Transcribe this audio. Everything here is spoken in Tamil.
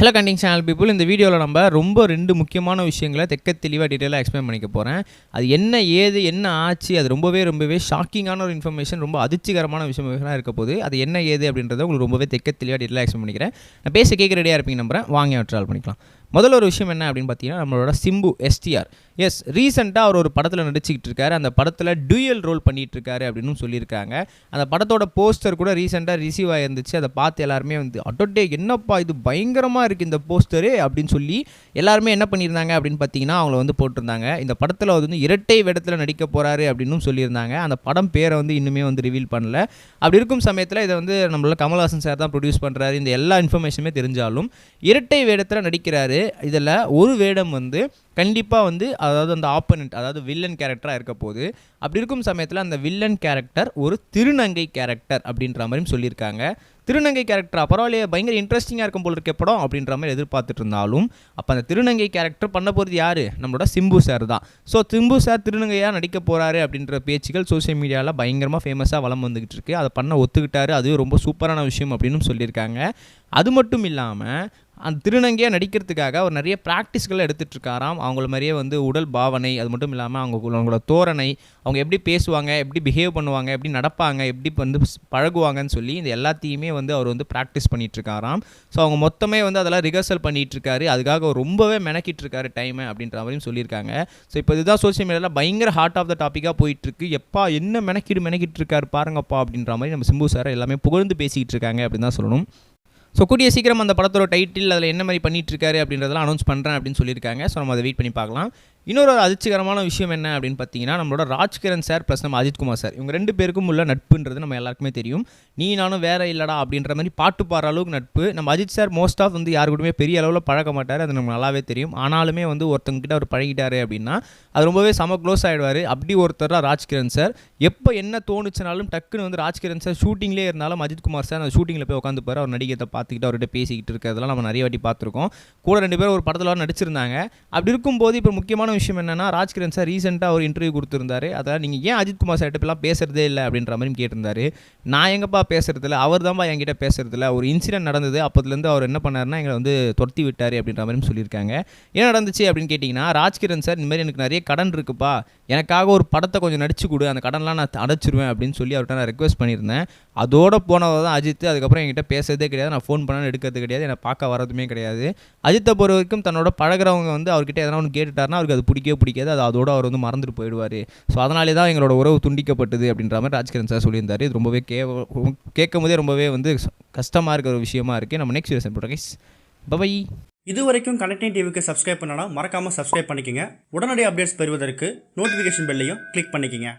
ஹலோ கண்டிங் சேனல் பீப்புள் இந்த வீடியோவில் நம்ம ரொம்ப ரெண்டு முக்கியமான விஷயங்களை தெக்க தெளிவாக டீட்டெயிலாக எக்ஸ்பிளைன் பண்ணிக்க போகிறேன் அது என்ன ஏது என்ன ஆச்சு அது ரொம்பவே ரொம்பவே ஷாக்கிங்கான ஒரு இன்ஃபர்மேஷன் ரொம்ப அதிர்ச்சிகரமான விஷயமாக இருக்க போது அது என்ன ஏது அப்படின்றத உங்களுக்கு ரொம்பவே தெக்க தெளிவாக டீட்டெயிலாக எக்ஸ்பிளைன் பண்ணிக்கிறேன். நான் பேச கேட்க ரெடியாக இருப்பீங்க நம்புறேன். வாங்க ட்ராவல் பண்ணிக்கலாம். முதல்ல ஒரு விஷயம் என்ன அப்படின்னு பார்த்தீங்கன்னா நம்மளோட சிம்பு எஸ்டிஆர் எஸ் ரீசெண்டாக அவர் ஒரு படத்தில் நடிச்சுக்கிட்டு இருக்காரு. அந்த படத்தில் டூயல் ரோல் பண்ணிகிட்டு இருக்காரு அப்படின்னு சொல்லியிருக்காங்க. அந்த படத்தோட போஸ்டர் கூட ரீசெண்டாக ரிசீவ் ஆகிருந்துச்சு அதை பார்த்து எல்லாருமே வந்து அட்டோட்டே என்னப்பா இது? பயங்கரமாக இருக்குது இந்த போஸ்டரு அப்படின்னு சொல்லி எல்லாருமே என்ன பண்ணியிருந்தாங்க அப்படின்னு பார்த்தீங்கன்னா அவங்கள வந்து போட்டிருந்தாங்க. இந்த படத்தில் வந்து இரட்டை வேடத்தில் நடிக்க போகிறாரு அப்படின்னு சொல்லியிருந்தாங்க. அந்த படம் பேரை வந்து இன்னுமே வந்து ரிவீல் பண்ணல. அப்படி இருக்கும் சமயத்தில் இதை வந்து நம்மளோட கமல்ஹாசன் சார் தான் ப்ரொடியூஸ் பண்ணுறாரு இந்த எல்லா இன்ஃபர்மேஷனுமே தெரிஞ்சாலும் இரட்டை வேடத்தில் நடிக்கிறாரு. இதில் ஒரு வேடம் வந்து கண்டிப்பாக வந்து அதாவது அந்த ஆப்பனண்ட் அதாவது வில்லன் கேரக்டராக இருக்க போகுது. அப்படி இருக்கும் சமயத்தில் அந்த வில்லன் கேரக்டர் ஒரு திருநங்கை கேரக்டர் அப்படின்ற மாதிரியும் சொல்லியிருக்காங்க. திருநங்கை கேரக்டர் பரவாயில்லையே பயங்கர இன்ட்ரெஸ்டிங்காக இருக்கும் போல் இருக்க படம் அப்படின்ற மாதிரி எதிர்பார்த்துட்டு இருந்தாலும் அப்போ அந்த திருநங்கை கேரக்டர் பண்ண போகிறது யார்? நம்மளோட சிம்பு சார் தான். ஸோ சிம்பு சார் திருநங்கையாக நடிக்க போகிறாரு அப்படின்ற பேச்சுகள் சோஷியல் மீடியாவில் பயங்கரமாக ஃபேமஸாக வளம் வந்துக்கிட்டு இருக்கு. அதை பண்ண ஒத்துக்கிட்டாரு. அது ரொம்ப சூப்பரான விஷயம் அப்படின்னு சொல்லியிருக்காங்க. அது மட்டும் இல்லாமல் அந்த திருநங்கையாக நடிக்கிறதுக்காக அவர் நிறைய ப்ராக்டிஸ்களை எடுத்துகிட்டு இருக்காராம் அவங்கள மாதிரியே வந்து உடல் பாவனை அது மட்டும் இல்லாமல் அவங்க அவங்களோட தோரணை அவங்க எப்படி பேசுவாங்க எப்படி பிஹேவ் பண்ணுவாங்க எப்படி நடப்பாங்க எப்படி வந்து பழகுவாங்கன்னு சொல்லி இந்த எல்லாத்தையுமே வந்து அவர் வந்து ப்ராக்டிஸ் பண்ணிகிட்ருக்காராம் ஸோ அவங்க மொத்தமே வந்து அதெல்லாம் ரிஹர்சல் பண்ணிகிட்ருக்காரு அதுக்காக அவர் ரொம்பவே மெனக்கிட்டிருக்காரு டைமை அப்படின்ற மாதிரியும் சொல்லியிருக்காங்க. ஸோ இப்போ இதுதான் சோஷியல் மீடியாவில் பயங்கர ஹார்ட் ஆஃப் த டாப்பிக்காக போயிட்டுருக்கு. எப்பா என்ன மெனக்கிடு மெனக்கிட்டு இருக்காரு பாருங்கப்பா அப்படின்ற மாதிரி நம்ம சிம்பு சார் எல்லாமே புகழ்ந்து பேசிக்கிட்டு இருக்காங்க அப்படின்னு தான் சொல்லணும். ஸோ கூடிய சீக்கிரம் அந்த படத்தோட டைட்டில் அதில் என்ன மாதிரி பண்ணிட்டு இருக்காரு அப்படின்றதெல்லாம் அனௌன்ஸ் பண்ணுறேன் அப்படின்னு சொல்லியிருக்காங்க. ஸோ நம்ம அதை வெயிட் பண்ணி பார்க்கலாம். இன்னொரு ஒரு அதிர்ச்சிகரமான விஷயம் என்ன அப்படின்னு பார்த்தீங்கன்னா நம்மளோட ராஜ்கிரண் சார் ப்ளஸ் நம்ம அஜித்குமார் சார். இவங்க ரெண்டு பேருக்கும் உள்ள நட்புன்றது நம்ம எல்லாருக்குமே தெரியும். நீ நானும் வேற இல்லடா அப்படின்ற மாதிரி பாட்டு பாடுற அளவுக்கு நட்பு. நம்ம அஜித் சார் மோஸ்ட் ஆஃப் வந்து யாரு கூடயுமே பெரிய அளவில் பழக மாட்டார். அது நமக்கு நல்லாவே தெரியும். ஆனாலுமே வந்து ஒருத்தங்கிட்ட அவர் பழகிட்டாரு அப்படின்னா அது ரொம்பவே செம க்ளோஸ் ஆகிடுவார் அப்படி ஒருத்தர் தான் ராஜ்கிரண் சார். எப்போ என்ன தோணுச்சுனாலும் டக்குன்னு வந்து ராஜ்கிரண் சார் ஷூட்டிங்லேயே இருந்தாலும் அஜித்குமார் சார் அந்த ஷூட்டிங்கில் போய் உட்காந்துப்பார் அவர் நடிகத்தை பார்த்துக்கிட்டு அவர்கிட்ட பேசிக்கிட்டு இருக்கிறதெல்லாம் நம்ம நிறைய வாட்டி பார்த்துருக்கோம். கூட ரெண்டு பேரும் ஒரு படத்தில் வர நடிச்சிருந்தாங்க. அப்படி இருக்கும்போது இப்போ முக்கியமான விஷயம் என்னென்னா ராஜ்கிரண் சார் ரீசெண்டாக ஒரு இன்டர்வியூ கொடுத்துருந்தாரு. அதான் நீங்கள் ஏன் அஜித்குமார் சார் இப்பெல்லாம் பேசுறதே இல்லை அப்படின்ற மாதிரி கேட்டிருந்தாரு. நான் எங்கப்பா பேசுறதில்ல? அவர் தான்ப்பா என்கிட்ட பேசுறதில்ல. ஒரு இன்சிடென்ட் நடந்தது. அப்போதுலேருந்து அவர் என்ன பண்ணார்னா எங்களை வந்து துரத்தி விட்டார் அப்படின்ற மாதிரி சொல்லியிருக்காங்க. என்ன நடந்துச்சு அப்படின்னு கேட்டிங்கன்னா ராஜ்கிரண் சார் இந்தமாதிரி எனக்கு நிறைய கடன் இருக்குப்பா. எனக்காக ஒரு படத்தை கொஞ்சம் நடிச்சு கொடு. அந்த கடன்லாம் நான் அடைச்சிருவேன் அப்படின்னு சொல்லி அவர்கிட்ட நான் ரெக்வஸ்ட் பண்ணியிருந்தேன். அதோட போனவர் தான் அஜித். அதுக்கப்புறம் என்கிட்ட பேசுறதே கிடையாது. நான் ஃபோன் பண்ணாலும் எடுக்கிறது கிடையாது. என்னை பார்க்க வரதுமே கிடையாது. அஜித்தை பொறுத்த வரைக்கும் தன்னோட பழகுறவங்க வந்து அவர்கிட்ட எதனா ஒன்று கேட்டுட்டாருன்னா அவருக்கு அது பிடிக்கவே பிடிக்காது. அது அதோட அவர் வந்து மறந்துட்டு போயிடுவார். ஸோ அதனாலே தான் எங்களோட உறவு துண்டிக்கப்பட்டது அப்படின்ற மாதிரி ராஜ்கிரண் சார் சொல்லியிருந்தாரு. இது ரொம்பவே கே கேட்கும் போதே ரொம்பவே வந்து கஷ்டமாக இருக்கிற ஒரு விஷயமா இருக்குது நம்ம நெக்ஸ்ட் வீடியோ போட்டோம் கைஸ் இது வரைக்கும் கனெக்டிங் டிவிக்கு சப்ஸ்கிரைப் பண்ணனா மறக்காமல் சப்ஸ்கிரைப் பண்ணிக்கோங்க. உடனடி அப்டேட்ஸ் பெறுவதற்கு நோட்டிஃபிகேஷன் பெல்லையும் கிளிக் பண்ணிக்கங்க.